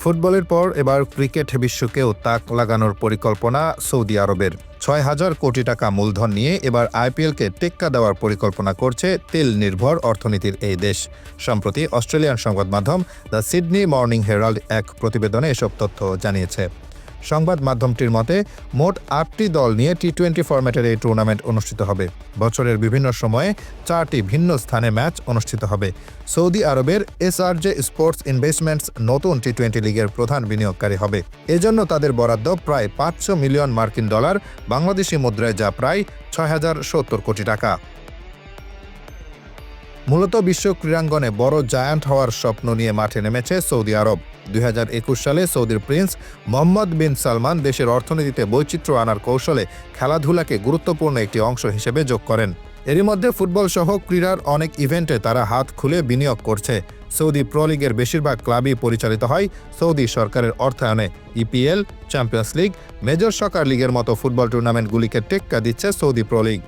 ফুটবলের পর এবার ক্রিকেট বিশ্বকেও তাক লাগানোর পরিকল্পনা সৌদি আরবের। ছয় হাজার কোটি টাকা মূলধন নিয়ে এবার আইপিএলকে টেক্কা দেওয়ার পরিকল্পনা করছে তেল নির্ভর অর্থনীতির এই দেশ। সম্প্রতি অস্ট্রেলিয়ান সংবাদ মাধ্যম দ্য সিডনি মর্নিং হেরাল্ড এক প্রতিবেদনে এসব তথ্য জানিয়েছে। সংবাদ মাধ্যমটির মতে, মোট আটটি দল নিয়ে টি টোয়েন্টি ফরম্যাটের এই টুর্নামেন্ট অনুষ্ঠিত হবে। বছরের বিভিন্ন সময়ে চারটি ভিন্ন স্থানে ম্যাচ অনুষ্ঠিত হবে। সৌদি আরবের এসআরজে স্পোর্টস ইনভেস্টমেন্টস নতুন টি টোয়েন্টি লিগের প্রধান বিনিয়োগকারী হবে। এজন্য তাদের বরাদ্দ প্রায় পাঁচশো মিলিয়ন মার্কিন ডলার বাংলাদেশি মুদ্রায়, যা প্রায় ছয় হাজার সত্তর কোটি টাকা। মূলত বিশ্ব ক্রীড়াঙ্গনে বড় জায়ান্ট হওয়ার স্বপ্ন নিয়ে মাঠে নেমেছে সৌদি আরব। দুই হাজার একুশ সালে সৌদির প্রিন্স মোহাম্মদ বিন সালমান দেশের অর্থনীতিতে বৈচিত্র্য আনার কৌশলে খেলাধুলাকে গুরুত্বপূর্ণ একটি অংশ হিসেবে যোগ করেন। এরই মধ্যে ফুটবল সহ ক্রীড়ার অনেক ইভেন্টে তারা হাত খুলে বিনিয়োগ করছে। সৌদি প্রো লিগের বেশিরভাগ ক্লাবই পরিচালিত হয় সৌদি সরকারের অর্থায়নে। EPL, champions league, major soccer লিগের মতো ফুটবল টুর্নামেন্টগুলিকে টেক্কা দিচ্ছে সৌদি প্রো লিগ।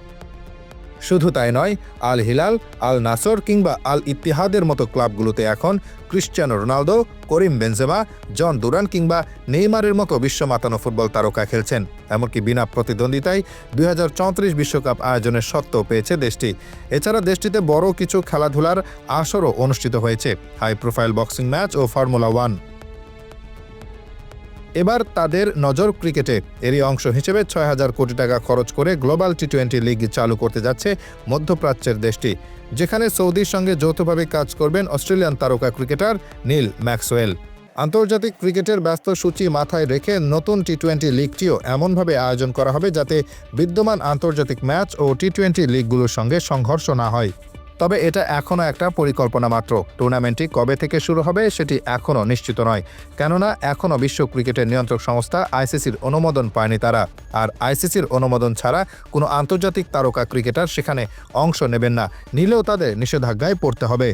শুধু তাই নয় আল হিলাল আল নাসর কিংবা আল ইতিহাদের মতো ক্লাবগুলোতে এখন Cristiano Ronaldo, Karim Benzema, Jhon Duran কিংবা নেইমারের মতো বিশ্ব মাতানো ফুটবল তারকা খেলছেন। এমনকি বিনা প্রতিদ্বন্দ্বিতায় দুই বিশ্বকাপ আয়োজনের সত্ত্বেও পেয়েছে দেশটি। এছাড়া দেশটিতে বড় কিছু খেলাধুলার আসরও অনুষ্ঠিত হয়েছে হাই প্রোফাইল বক্সিং ম্যাচ ও ফর্মুলা ওয়ান। এবার তাদের নজর ক্রিকেটে। এরই অংশ হিসেবে ছয় হাজার কোটি টাকা খরচ করে গ্লোবাল টি টোয়েন্টি লিগ চালু করতে যাচ্ছে মধ্যপ্রাচ্যের দেশটি। যেখানে সৌদির সঙ্গে যৌথভাবে কাজ করবেন অস্ট্রেলিয়ান তারকা ক্রিকেটার নীল ম্যাক্সওয়েল। আন্তর্জাতিক ক্রিকেটের ব্যস্ত সূচি মাথায় রেখে নতুন টি টোয়েন্টি লিগটিও এমনভাবে আয়োজন করা হবে যাতে বিদ্যমান আন্তর্জাতিক ম্যাচ ও টি টোয়েন্টি লিগগুলোর সঙ্গে সংঘর্ষ না হয়। তবে এটা এখনও একটা পরিকল্পনা মাত্র। টুর্নামেন্টটি কবে থেকে শুরু হবে সেটি এখনও নিশ্চিত নয়। কেননা এখনও বিশ্ব ক্রিকেটের নিয়ন্ত্রক সংস্থা আইসিসির অনুমোদন পায়নি তারা। আর আইসিসির অনুমোদন ছাড়া কোনো আন্তর্জাতিক তারকা ক্রিকেটার সেখানে অংশ নেবেন না। নিলেও তাদের নিষেধাজ্ঞায় পড়তে হবে।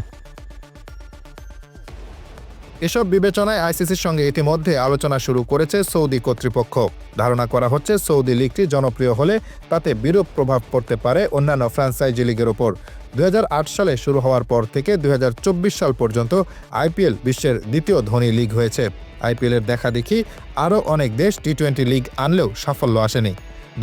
এসব বিবেচনায় আইসিসির সঙ্গে ইতিমধ্যে আলোচনা শুরু করেছে সৌদি কর্তৃপক্ষ। ধারণা করা হচ্ছে সৌদি লিগটি জনপ্রিয় হলে তাতে বিরূপ প্রভাব পড়তে পারে অন্যান্য ফ্র্যাঞ্চাইজি লিগের ওপর। দুই হাজার আট সালে শুরু হওয়ার পর থেকে দুই হাজার চব্বিশ সাল পর্যন্ত আইপিএল বিশ্বের দ্বিতীয় ধনী লীগ হয়েছে। আইপিএলের দেখা দেখি আরও অনেক দেশ টি টোয়েন্টি লিগ আনলেও সাফল্য আসেনি।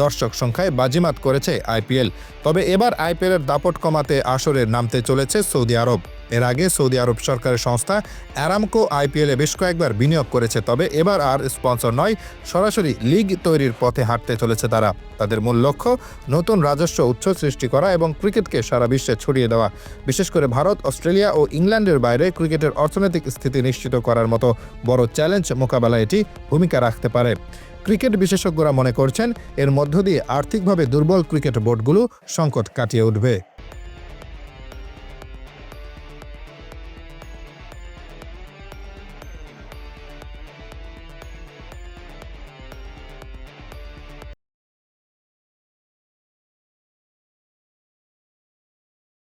দর্শক সংখ্যায় বাজিমাত করেছে আইপিএল তবে এবার আইপিএলের দাপট কমাতে আসরের নামতে চলেছে সৌদি আরব। এর আগে সৌদি আরব সরকারের সংস্থা অ্যারামকো আইপিএলে বেশ কয়েকবার বিনিয়োগ করেছে, তবে এবার আর স্পন্সর নয়, সরাসরি লিগ তৈরির পথে হাঁটতে চলেছে তারা। তাদের মূল লক্ষ্য নতুন রাজস্ব উৎস সৃষ্টি করা এবং ক্রিকেটকে সারা বিশ্বে ছড়িয়ে দেওয়া। বিশেষ করে ভারত, অস্ট্রেলিয়া ও ইংল্যান্ডের বাইরে ক্রিকেটের অর্থনৈতিক স্থিতি নিশ্চিত করার মতো বড় চ্যালেঞ্জ মোকাবেলায় এটি ভূমিকা রাখতে পারে। ক্রিকেট বিশেষজ্ঞরা মনে করছেন, এর মধ্য দিয়ে আর্থিকভাবে দুর্বল ক্রিকেট বোর্ডগুলো সংকট কাটিয়ে উঠবে।